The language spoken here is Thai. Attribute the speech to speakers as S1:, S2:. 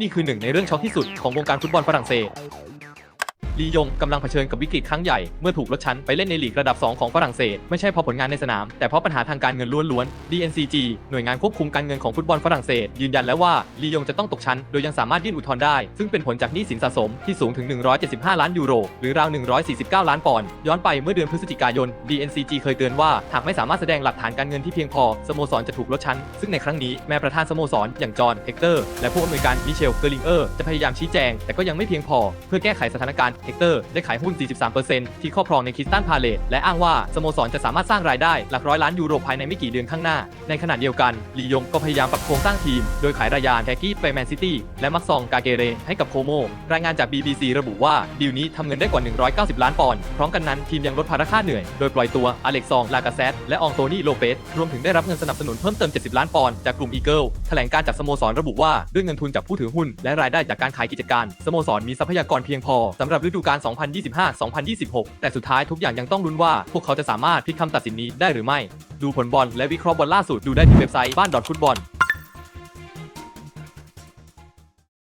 S1: นี่คือหนึ่งในเรื่องช็อกที่สุดของวงการฟุตบอลฝรั่งเศส ลียงกำลังเผชิญกับวิกฤตครั้งใหญ่ เมื่อถูกลดชั้นไปเล่นในลีกระดับ 2 ของฝรั่งเศส ไม่ใช่เพราะผลงานในสนาม แต่เพราะปัญหาทางการเงินล้วนๆ DNCG หน่วยงานควบคุมการเงินของฟุตบอลฝรั่งเศส ยืนยันแล้วว่าลียงจะต้องตกชั้น โดยยังสามารถยื่นอุทธรณ์ได้ ซึ่งเป็นผลจากหนี้สินสะสมที่สูงถึง 175 ล้านยูโร หรือราว 149 ล้านปอนด์ย้อนไปเมื่อเดือนพฤศจิกายน DNCG เคยเตือนว่าหากไม่สามารถแสดงหลักฐานการเงินที่เพียงพอสโมสรจะถูกลดชั้น ซึ่งในครั้งนี้แม้ประธานสโมสรอย่างจอห์นเฮกเตอร์และผู้อำนวยการมิเชลเกอร์ลิงเออร์จะพยายามชี้แจงแต่ก็ยังไม่เพียงพอเพื่อแก้ไขสถานการณ์เฮกเตอร์ได้ขายหุ้น 43%ที่ครอบครองในคิสตันพาเลตและอ้างว่าสโมสรจะสามารถสร้างรายได้หลักร้อยล้านยูโรภายในไม่กี่เดือนข้างหน้า ในขณะเดียวกันลียงก็พยายามปรับโครงสร้างทีม โดยขายรายานแท็กกี้ไปแมนซิตี้และมักซองกาเกเรให้กับโคโม รายงานจาก BBC ระบุว่าดีลนี้ทำเงินได้กว่า 190 ล้านปอนด์พร้อมกันนั้นทีมยังลดภาระค่าเหนื่อย โดยปล่อยตัวอเล็กซองลากาเซตและอองโตนี่โลเปสรวมถึงได้รับเงินสนับสนุนเพิ่มเติม 70 ล้านปอนด์จากกลุ่มอีเกิล ถลงการจากสโมสรระบุว่า ด้วยเงินทุนจากผู้ถือหุ้น และรายได้จากการขายกิจการ สโมสรมีทรัพยากรเพียงพอสำหรับฤดูกาล 2025-2026 แต่สุดท้ายทุกอย่างยังต้องลุ้นว่า พวกเขาจะสามารถพลิกคำตัดสินนี้ได้หรือไม่ ดูผลบอลและวิเคราะห์บอลล่าสุดดูได้ที่เว็บไซต์บ้านดอทฟุตบอล